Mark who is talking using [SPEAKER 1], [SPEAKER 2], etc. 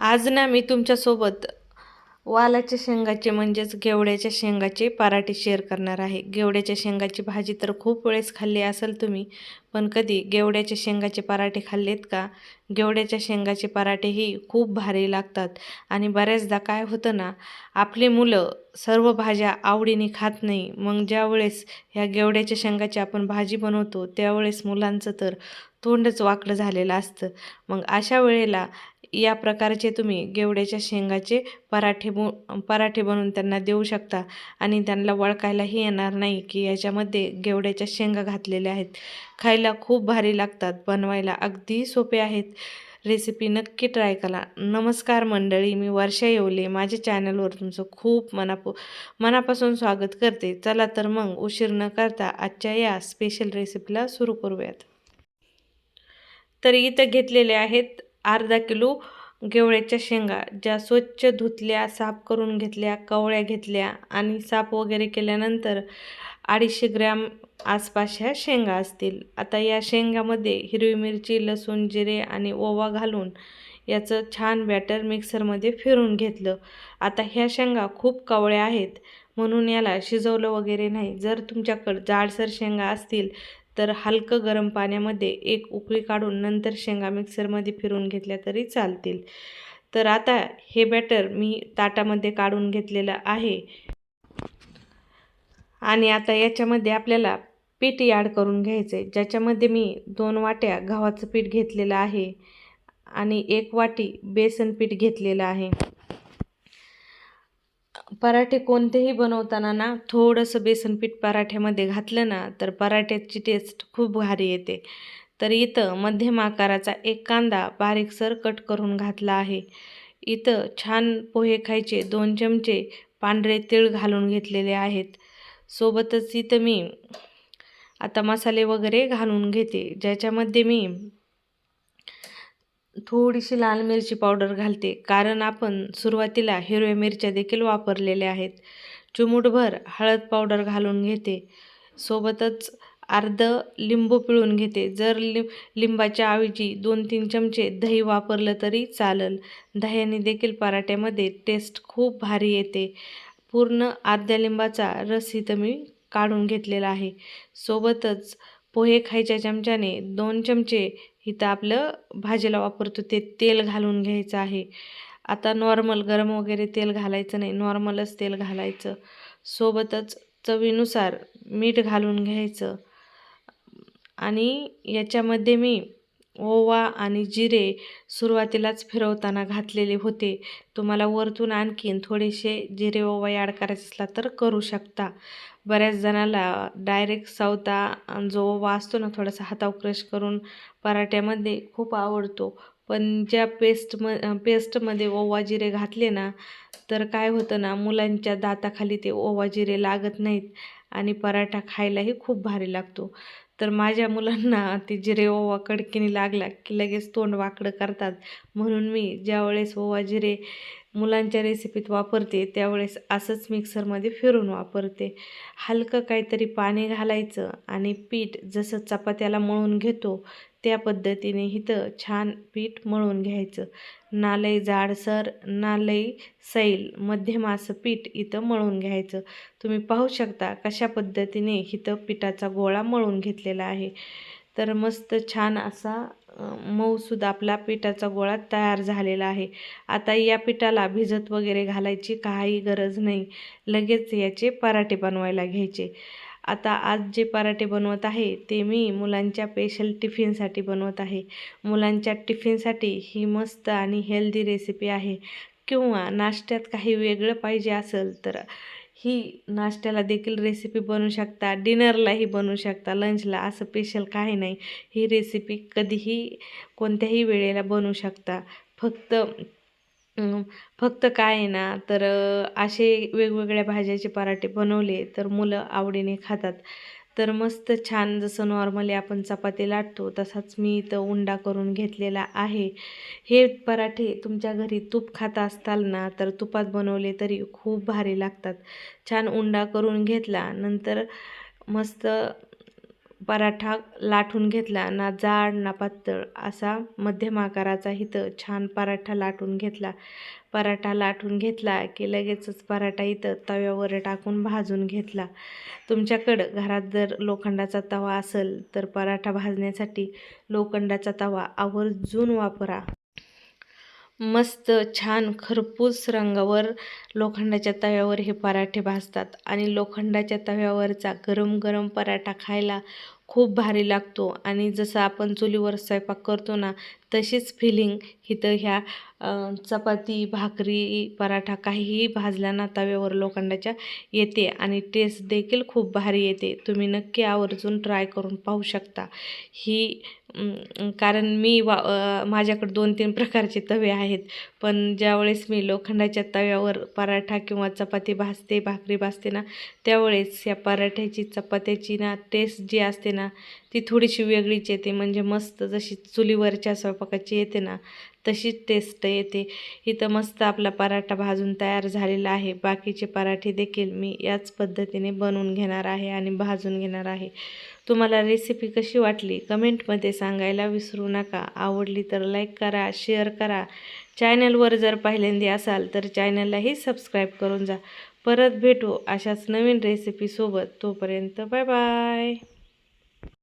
[SPEAKER 1] आज ना मी तुमच्यासोबत वालाच्या शेंगाचे म्हणजेच गेवड्याच्या शेंगाचे पराठे शेअर करणार आहे. गेवड्याच्या शेंगाची भाजी तर खूप वेळेस खाल्ली असेल तुम्ही पण कधी गेवड्याच्या शेंगाचे पराठे खाल्लेत का? गेवड्याच्या शेंगाचे पराठेही खूप भारी लागतात. आणि बऱ्याचदा काय होतं ना आपली मुलं सर्व भाज्या आवडीने खात नाही. मग ज्यावेळेस ह्या गेवड्याच्या शेंगाची आपण भाजी बनवतो त्यावेळेस मुलांचं तर तोंडच वाकडं झालेलं असतं. मग अशा वेळेला या प्रकारचे तुम्ही गेवड्याच्या शेंगाचे पराठे बो पराठे बनवून त्यांना देऊ शकता. आणि त्यांना वळखायलाही येणार नाही की याच्यामध्ये गेवड्याच्या शेंगा घातलेल्या आहेत. खायला खूप भारी लागतात बनवायला अगदी सोपे आहेत. रेसिपी नक्की ट्राय करा. नमस्कार मंडळी मी वर्षा येवले. माझ्या चॅनलवर तुमचं खूप मनापू मनापासून स्वागत करते. चला तर मग उशीर न करता आजच्या या स्पेशल रेसिपीला सुरू करूयात. तर इथं घेतलेले आहेत अर्धा किलो गेवळ्याच्या शेंगा ज्या स्वच्छ धुतल्या साफ करून घेतल्या कवळ्या घेतल्या आणि साफ वगैरे केल्यानंतर अडीचशे ग्रॅम आसपास ह्या शेंगा असतील. आता या शेंगामध्ये हिरवी मिरची लसूण जिरे आणि ओवा घालून याचं छान बॅटर मिक्सरमध्ये फिरून घेतलं. आता ह्या शेंगा खूप कवळ्या आहेत म्हणून याला शिजवलं वगैरे नाही. जर तुमच्याकडं जाडसर शेंगा असतील तर हलकं गरम पाण्यामध्ये एक उकळी काढून नंतर शेंगा मिक्सरमध्ये फिरून घेतल्या तरी चालतील. तर आता हे बॅटर मी ताटामध्ये काढून घेतलेलं आहे. आणि आता याच्यामध्ये आपल्याला पीठ याड करून घ्यायचं आहे. ज्याच्यामध्ये मी दोन वाट्या गव्हाचं पीठ घेतलेलं आहे आणि एक वाटी बेसन पीठ घेतलेलं आहे. पराठे कोणतेही बनवताना ना थोडंसं बेसन पीठ पराठ्यामध्ये घातलं ना तर पराठ्याची टेस्ट खूप भारी येते. तर इथं मध्यम आकाराचा एक कांदा बारीकसर कट करून घातला आहे. इथं छान पोहे खायचे दोन चमचे पांढरे तीळ घालून घेतलेले आहेत. सोबतच इथं मी आता मसाले वगैरे घालून घेते ज्याच्यामध्ये मी थोडीशी लाल मिरची पावडर घालते. कारण आपण सुरुवातीला हिरव्या मिरच्या देखील वापरलेल्या आहेत. चिमूटभर हळद पावडर घालून घेते. सोबतच अर्ध लिंबू पिळून घेते. जर लिं लिंबाच्या ऐवजी दोन तीन चमचे दही वापरलं तरी चालेल. दह्याने देखील पराठ्यामध्ये टेस्ट खूप भारी येते. पूर्ण अर्ध्या लिंबाचा रस इथं मी काढून घेतलेला आहे. सोबतच पोहे खायच्या चमच्याने दोन चमचे इथं आपलं भाजीला वापरतो ते तेल घालून घ्यायचं आहे. आता नॉर्मल गरम वगैरे तेल घालायचं नाही नॉर्मलच तेल घालायचं. सोबतच चवीनुसार मीठ घालून घ्यायचं. आणि याच्यामध्ये मी ओवा आणि जिरे सुरुवातीलाच फिरवताना घातलेले होते. तुम्हाला वरतून आणखीन थोडेसे जिरे ओवा ॲड करायचं असला तर करू शकता. बऱ्याच जणाला डायरेक्ट सावता जो ओवा असतो ना थोडासा हाताव क्रश करून पराठ्यामध्ये खूप आवडतो. पण ज्या पेस्ट म पेस्टमध्ये ओवा जिरे घातले ना तर काय होतं ना मुलांच्या दाताखाली ते ओवा जिरे लागत नाहीत आणि पराठा खायलाही खूप भारी लागतो. तर माझ्या मुलांना ते जिरे ओवा कडकीने लागला की लगेच तोंड वाकडं करतात. म्हणून मी ज्यावेळेस ओवा जिरे मुलांच्या रेसिपीत वापरते त्यावेळेस असंच मिक्सरमध्ये फिरून वापरते. हलकं काहीतरी पाणी घालायचं आणि पीठ जसं चपात्याला मळून घेतो त्या पद्धतीने इथं छान पीठ मळून घ्यायचं. नालय जाडसर नालय सैल मध्यम असं पीठ इथं मळून घ्यायचं. तुम्ही पाहू शकता कशा पद्धतीने इथं पिठाचा गोळा मळून घेतलेला आहे. तर मस्त छान असा मऊसूद आपला पिठाचा गोळा तयार झालेला आहे. आता या पिठाला भिजत वगैरे घालायची काही गरज नाही. लगेच याचे पराठे बनवायला घ्यायचे. आता आज जे पराठे बनवत आहे ते मी मुलांच्या स्पेशल टिफिनसाठी बनवत आहे. मुलांच्या टिफिनसाठी ही मस्त आणि हेल्दी रेसिपी आहे. किंवा नाश्त्यात काही वेगळं पाहिजे असेल तर ही नाश्त्याला देखील रेसिपी बनवू शकता डिनरलाही बनवू शकता लंचला असं स्पेशल काही नाही. ही रेसिपी कधीही कोणत्याही वेळेला बनवू शकता. फक्त फक्त काय आहे ना तर असे वेगवेगळ्या भाज्याचे पराठे बनवले तर मुलं आवडीने खातात. तर मस्त छान जसं नॉर्मली आपण चपाती लाटतो तसाच मी इथं उंडा करून घेतलेला आहे. हे पराठे तुमच्या घरी तूप खात असताल ना तर तुपात बनवले तरी खूप भारी लागतात. छान उंडा करून घेतला नंतर मस्त पराठा लाटून घेतला ना जाड ना पातळ असा मध्यम आकाराचा इथं छान पराठा लाटून घेतला. पराठा लाटून घेतला की लगेचच पराठा इथं तव्यावर टाकून भाजून घेतला. तुमच्याकडं घरात जर लोखंडाचा तवा असेल तर पराठा भाजण्यासाठी लोखंडाचा तवा आवर्जून वापरा. मस्त छान खरपूस रंगावर लोखंडाच्या तव्यावर हे पराठे भाजतात आणि लोखंडाच्या तव्यावरचा गरम गरम पराठा खायला खूप भारी लागतो. आणि जसं आपण चुलीवर स्वयंपाक करतो ना तशीच फिलिंग इथं ह्या चपाती भाकरी पराठा काहीही भाजला ना तव्यावर लोखंडाच्या येते आणि टेस्ट देखील खूप भारी येते. तुम्ही नक्की आवर्जून ट्राय करून पाहू शकता. ही कारण मी वा माझ्याकडे दोन तीन प्रकारचे तवे आहेत. पण ज्यावेळेस मी लोखंडाच्या तव्यावर पराठा किंवा चपाती भाजते भाकरी भाजते ना त्यावेळेस या पराठ्याची चपात्याची ना टेस्ट जी असते ना ती थोडीशी वेगळीच येते. म्हणजे मस्त जशी चुलीवरच्या स्वयंपाकाची येते ना तशीच टेस्ट येते. इथं मस्त आपला पराठा भाजून तयार झालेला आहे. बाकीचे पराठे देखील मी याच पद्धतीने बनवून घेणार आहे आणि भाजून घेणार आहे. तुम्हाला रेसिपी कशी वाटली? कमेंटमध्ये सांगायला विसरू नका. आवडली तर लाईक करा शेअर करा. चॅनलवर जर पाहिल्यांदी असाल तर चॅनललाही सबस्क्राईब करून जा. परत भेटू अशाच नवीन रेसिपीसोबत तोपर्यंत बाय बाय